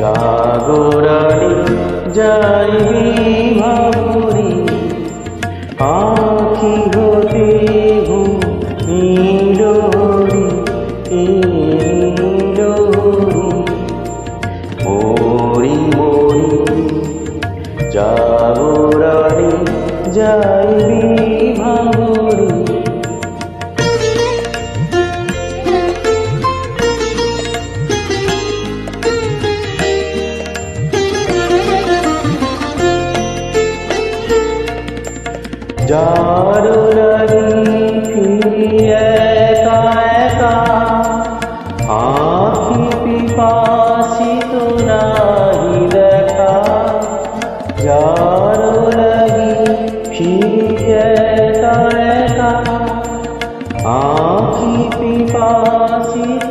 জাগরারে যাইবি ভাবুরি আখি হতে ইলোরি ইলোরি মরি মরি জাগরারে যাইবি ভাবুরি যার লাগি একা একা আখি পিপাসিত নাহি দেখা যার লাগি ফিরি একা একা আখি পিপাসিত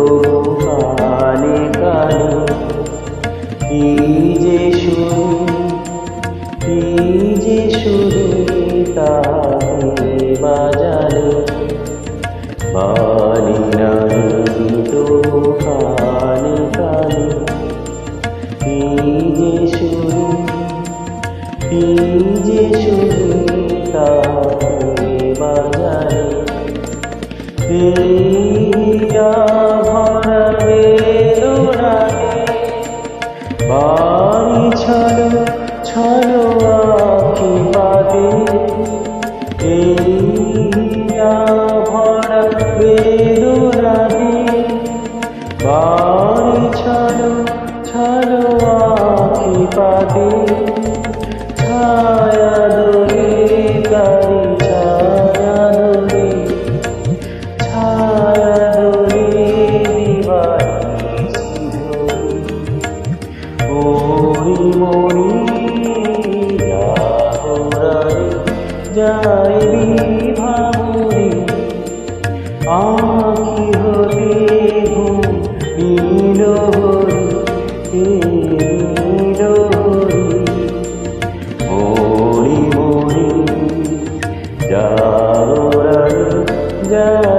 কি যে শুনি কি যে শুনি তাকে বাজালে। বাণী নাহি তো কানে। কানে কি যে শুনি কি যে শুনি তাকে বাজালে। দিয়া বাড়ি ছাড়ো ছাড়ো আখি পাবে। দিয়া ভরা বেদনাকে বাড়ি ছাড়ো ছাড়ো আখি পাবে। যায় বিভাবরে আখি হতে নীল হরি নীল হরি। মরি মরি যাও যায়